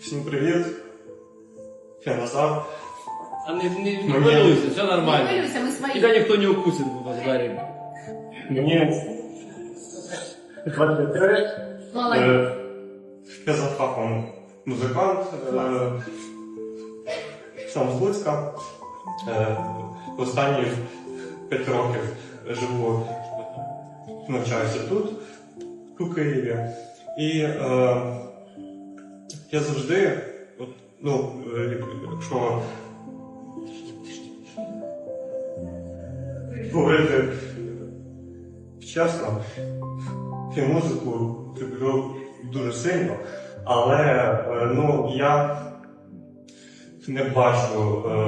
Всім привіт. Я Назар. А не, не, не Мені- хвилюйся, все Не нормально. хвилюйся, ми свої. Тебя ніхто не укусить в вас двері. Мені 23. Молодець. Е, Я за фахом музикант. е, Сам з Луцька. Е, Останні 5 років живу, навчаюся тут, у Києві. І е, я завжди, от, ну, е, якщо говорити чесно, і музику люблю дуже сильно, але е, ну, я не бачу е,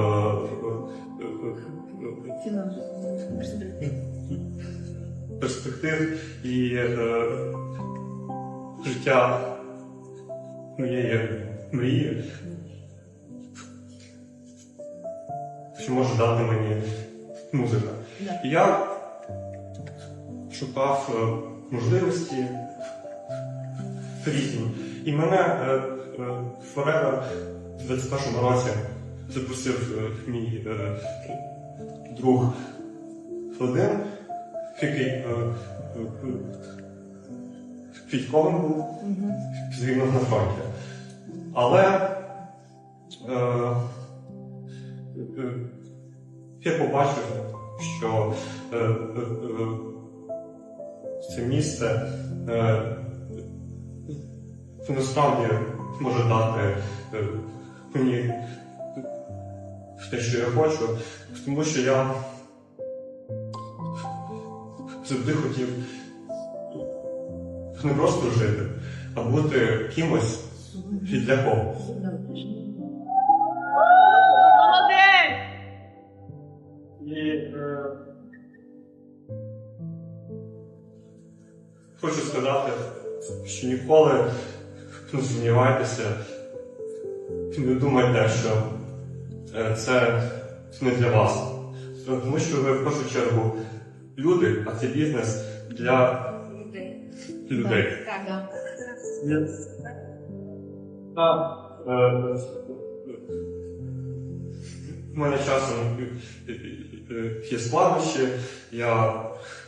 перспектив і е, життя моєї мрії, що може дати мені музика. І я шукав е, можливості різні. І мене е, е, Форева в 21-му році запросив мій друг Вадим, який військовим був, загинув на фронті. Але е, е, я побачив, що е, е, е, це місце е, насправді може дати е, мені те, що я хочу, тому що я завжди хотів не просто жити, а бути кимось і для когось. І е, хочу сказати, що ніколи не сумнівайтеся, не думайте, що е, це не для вас. Тому що ви в першу чергу люди, а це бізнес для людей. Так, так. Та, е, У мене часом є складнощі, я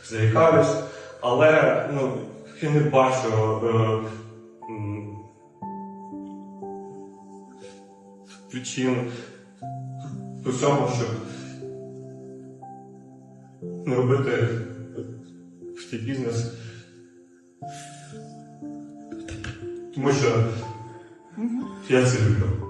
заїкаюсь, але ну, я не бачу е, причин до цього, щоб не робити цей бізнес. Тому що я це люблю.